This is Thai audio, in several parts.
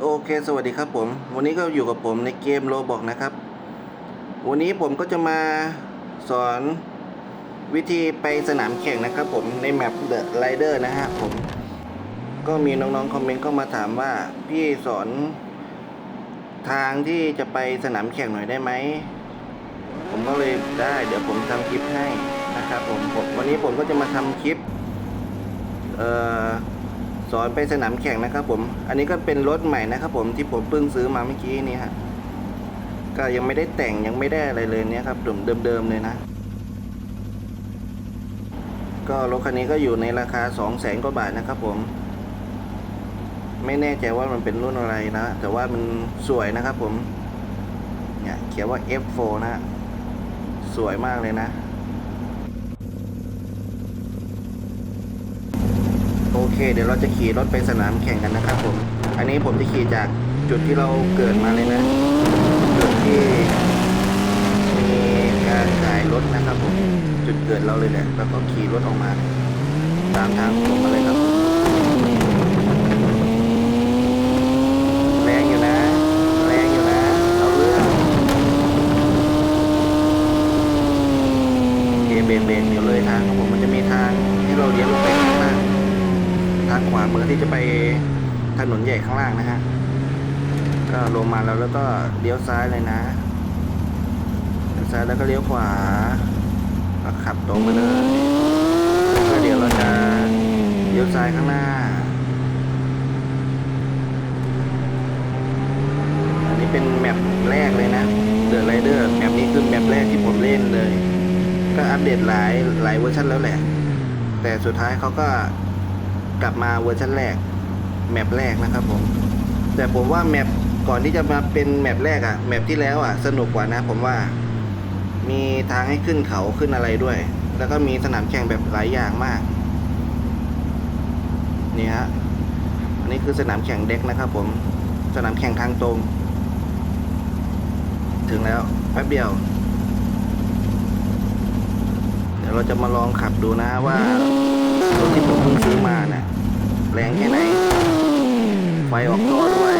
โอเค สวัสดีครับผม วันนี้ก็อยู่กับผมในเกมโลบอกนะครับ วันนี้ผมก็จะมาสอนวิธีไปสนามแข่งนะครับผมในแมป The Rider นะฮะผม ก็มีน้องๆ คอมเมนต์เข้ามาถามว่า พี่สอนทางที่จะไปสนามแข่งหน่อยได้ไหม ผมก็เลยได้ เดี๋ยวผมทำคลิปให้นะครับผมผม วันนี้ผมก็จะมาทำคลิป เอ่อ สอนไปสนามแข่งนะครับผม อันนี้ก็เป็นรถใหม่นะครับผมที่ผมเพิ่งซื้อมาเมื่อกี้นี่ฮะ ก็ยังไม่ได้แต่งยังไม่ได้อะไรเลยเนี่ยครับเดิมๆเลยนะ ก็รถคันนี้ก็อยู่ในราคา2 0 0แสนกว่าบาทนะครับผม ไม่แน่ใจว่ามันเป็นรุ่นอะไรนะ แต่ว่ามันสวยนะครับผม เนี่ยเขียนว่า F4 นะ สวยมากเลยนะ โอ เค เดี๋ยวเราจะขี่รถไปสนามแข่งกันนะครับผม อันนี้ผมจะขี่จากจุดที่เราเกิดมาเลยนะ จุดที่มีการขายรถนะครับผม จุดเกิดเราเลยแหละแล้วก็ขี่รถออกมา ตามทางผมมาเลยครับผมแรงอยู่นะ แรงอยู่นะ เอาเรื่องโอเคเบนเบนเดี๋ยวเลยทางครับผม มันจะมีทางที่เราเลี้ยวลงไปข้างล่าง ทาง ขวามือที่จะไปถนนใหญ่ข้างล่างนะฮะ ก็ลงมาแล้วแล้วก็เลี้ยวซ้ายเลยนะเลี้ยวซ้ายแล้วก็เลี้ยวขวาแล้วขับตรงไปเลยแล้วเดี๋ยวเราจะเลี้ยวซ้ายข้างหน้า อันนี้เป็นแมปแรกเลยนะเดอะไรเดอร์แมปนี้คือแมปแรกที่ผมเล่นเลย ก็อัปเดตหลายหลายเวอร์ชันแล้วแหละ แต่สุดท้ายเขาก็ กลับมาเวอร์ชันแรกแมปแรกนะครับผมแต่ผมว่าแมปก่อนที่จะมาเป็นแมปแรกอะแมปที่แล้วอะสนุกกว่านะ ผมว่ามีทางให้ขึ้นเขาขึ้นอะไรด้วย แล้วก็มีสนามแข่งแบบหลายอย่างมาก นี่ฮะอันนี้คือสนามแข่งเด็กนะครับ ผมสนามแข่งทางตรง ถึงแล้วแป๊บเดียว เดี๋ยวเราจะมาลองขับดูนะว่ารถที่ผมเพิ่งซื้อมาเนะ่ะ แรงแค่ไหน ไฟออกท่อด้วย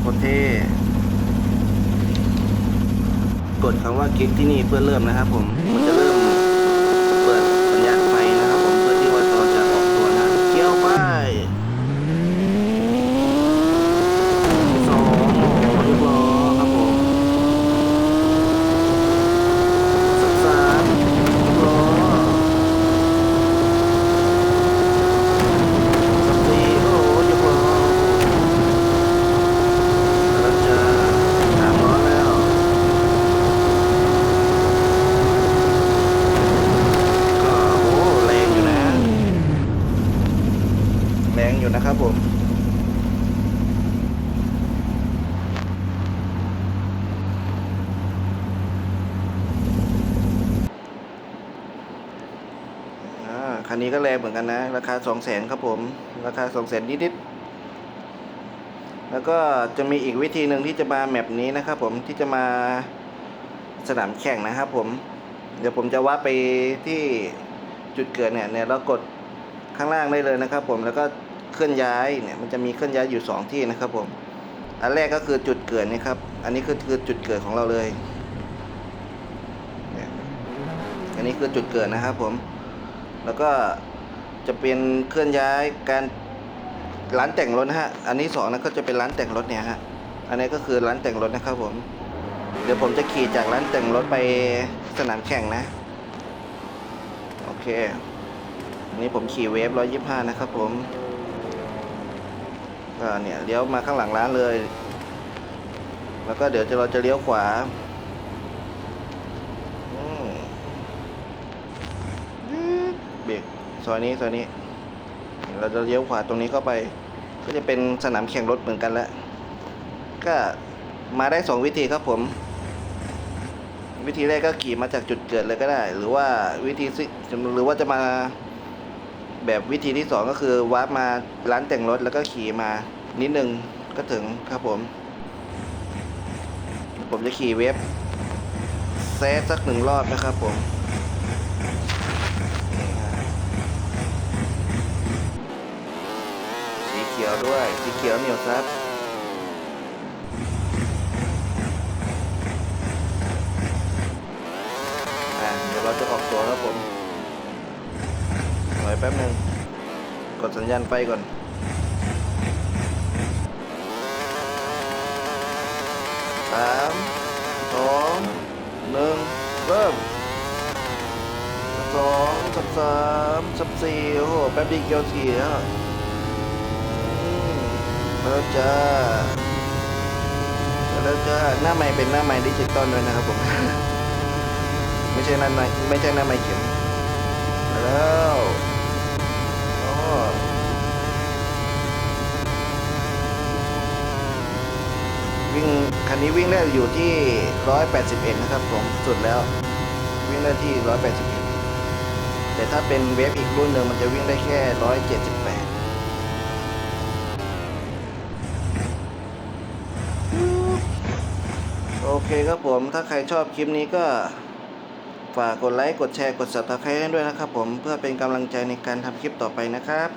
โคตรเท่กดคำว่าคลิกที่นี่เพื่อเริ่มนะครับผมมันจะเริ่มเปิดสัญญาณไฟนะครับผม เพื่อที่ว่าตอนจะออกตัวนะเที่ยวไปสองเรียบร้อยครับผม สักสามรอสักสี่โอ้ยกรอแล้วจะสามร้อยแล้ว ก็โอ้แรงอยู่นะ แรงอยู่นะครับผมคันนี้ก็แรงเหมือนกันนะ ราคาสองแสนครับผม ราคาสองแสนนิดๆแล้วก็จะมีอีกวิธีหนึ่งที่จะมาแมปนี้นะครับผมที่จะมาสนามแข่งนะครับผม เดี๋ยวผมจะว่าไปที่จุดเกิดเนี่ยเนี่ยเรากดข้างล่างได้เลยนะครับผมแล้วก็ เคลื่อนย้ายเนี่ยมันจะมีเคลื่อนย้ายอยู่สองที่นะครับผม อันแรกก็คือจุดเกิดนี่ครับ อันนี้คือคือจุดเกิดของเราเลยเนี่ยอันนี้คือจุดเกิดนะครับผม แล้วก็จะเป็นเคลื่อนย้ายการร้านแต่งรถนะฮะ อันนี้สองนะก็จะเป็นร้านแต่งรถเนี่ยฮะ อันนี้ก็คือร้านแต่งรถนะครับผม เดี๋ยวผมจะขี่จากร้านแต่งรถไปสนามแข่งนะ โอเค อันนี้ผมขี่เวฟร้อยยี่ห้านะครับผม ก็เนี่ยเลี้ยวมาข้างหลังร้านเลย แล้วก็เดี๋ยวจะเราจะเลี้ยวขวาเบรกซอยนี้ซอยนี้ เราจะเลี้ยวขวาตรงนี้เข้าไป ก็จะเป็นสนามแข่งรถเหมือนกันแล้วก็มาได้สองวิธีครับผม วิธีแรกก็ขี่มาจากจุดเกิดเลยก็ได้ หรือว่าวิธีซิหรือว่าจะมา แบบวิธีที่ 2 ก็คือวาร์ปมาร้านแต่งรถแล้วก็ขี่มา นิดนึงก็ถึงครับผม ผมจะขี่เว็บแซะสักหนึ่งรอบนะครับผมสีเขียวด้วยสีเขียวเหนียวซับ สัญญาณไฟก่อนสามสองหนึ่งเริ่มสองสับสามสับสี่โอ้โหแป๊บเดียวเกียวเสียอืมมาแล้วจ้ามาแล้วจ้าหน้าไม้เป็นหน้าไม้ดิจิตอลด้วยนะครับผม ไม่ใช่หน้าไม้ไม่ใช่หน้าไม้เข็ม นี้วิ่งได้อยู่ที่ 181 นะครับผมสุดแล้ว วิ่งได้ที่ 181 แต่ถ้าเป็นเวฟอีกรุ่นหนึ่งมันจะวิ่งได้แค่ 178โอเคครับผม ถ้าใครชอบคลิปนี้ก็ ฝากกดไลค์ กดแชร์ กด subscribe ให้ด้วยนะครับผม เพื่อเป็นกำลังใจในการทำคลิปต่อไปนะครับ